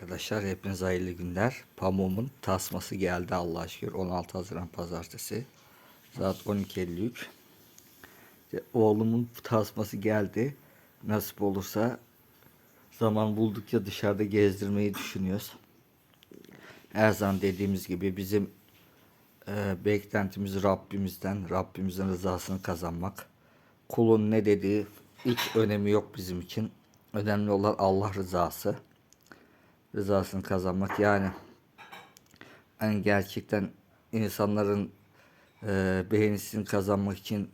Arkadaşlar hepinize hayırlı günler. Pamuğumun tasması geldi Allah'a şükür. 16 Haziran Pazartesi. Saat 12.53. İşte oğlumun tasması geldi. Nasip olursa zaman buldukça dışarıda gezdirmeyi düşünüyoruz. Her zaman dediğimiz gibi bizim e, beklentimiz Rabbimizden, Rabbimizin rızasını kazanmak. Kulun ne dediği hiç önemi yok bizim için. Önemli olan Allah rızası rızasını kazanmak yani hani gerçekten insanların e, beğenisini kazanmak için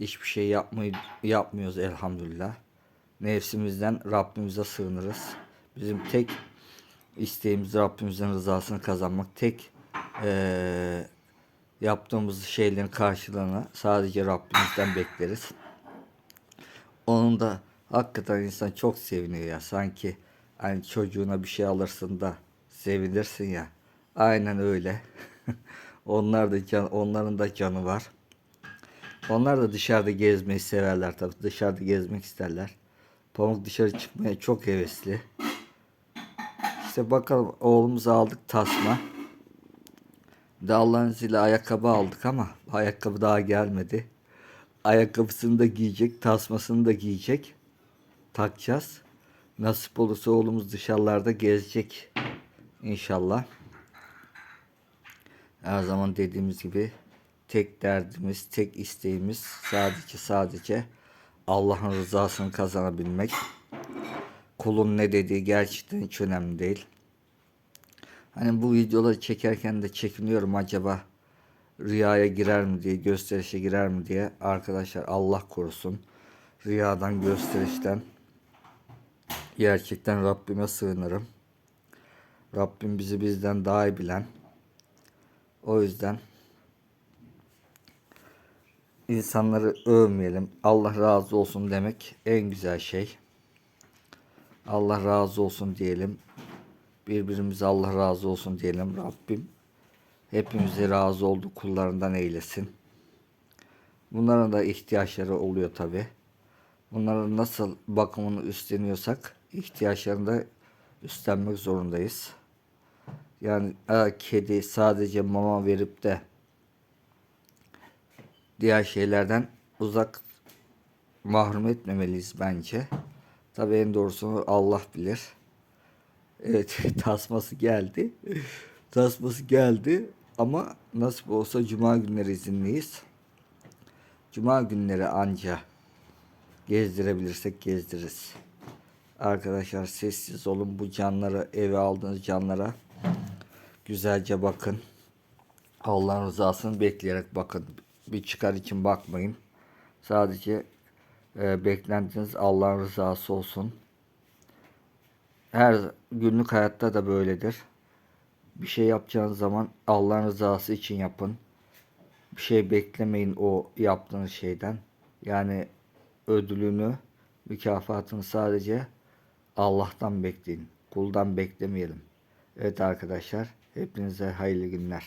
hiçbir şey yapmayı yapmıyoruz elhamdülillah. Nefsimizden Rabbimize sığınırız. Bizim tek isteğimiz Rabbimizin rızasını kazanmak. Tek e, yaptığımız şeylerin karşılığını sadece Rabbimizden bekleriz. Onun da hakikaten insan çok seviniyor ya. Sanki hani çocuğuna bir şey alırsın da sevinirsin ya. Aynen öyle. Onlar da can, onların da canı var. Onlar da dışarıda gezmeyi severler tabii. Dışarıda gezmek isterler. Pamuk dışarı çıkmaya çok hevesli. İşte bakalım oğlumuzu aldık tasma. De Allah'ın ayakkabı aldık ama ayakkabı daha gelmedi. Ayakkabısını da giyecek, tasmasını da giyecek. Takacağız. Nasip olursa oğlumuz dışarılarda gezecek. İnşallah. Her zaman dediğimiz gibi tek derdimiz, tek isteğimiz sadece sadece Allah'ın rızasını kazanabilmek. Kulun ne dediği gerçekten hiç önemli değil. Hani bu videoları çekerken de çekiniyorum acaba rüyaya girer mi diye, gösterişe girer mi diye. Arkadaşlar Allah korusun. Rüyadan, gösterişten gerçekten Rabbime sığınırım. Rabbim bizi bizden daha iyi bilen. O yüzden insanları övmeyelim. Allah razı olsun demek en güzel şey. Allah razı olsun diyelim. Birbirimize Allah razı olsun diyelim. Rabbim hepimize razı oldu kullarından eylesin. Bunların da ihtiyaçları oluyor tabi. Bunların nasıl bakımını üstleniyorsak ihtiyaçlarını da üstlenmek zorundayız. Yani kedi sadece mama verip de diğer şeylerden uzak mahrum etmemeliyiz bence. Tabi en doğrusunu Allah bilir. Evet tasması geldi. tasması geldi ama nasip olsa cuma günleri izinliyiz. Cuma günleri anca gezdirebilirsek gezdiririz. Arkadaşlar sessiz olun bu canları eve aldığınız canlara güzelce bakın. Allah'ın rızasını bekleyerek bakın. Bir çıkar için bakmayın. Sadece e, beklentiniz Allah'ın rızası olsun. Her günlük hayatta da böyledir. Bir şey yapacağınız zaman Allah'ın rızası için yapın. Bir şey beklemeyin o yaptığınız şeyden. Yani ödülünü, mükafatını sadece Allah'tan bekleyin. Kuldan beklemeyelim. Evet arkadaşlar, hepinize hayırlı günler.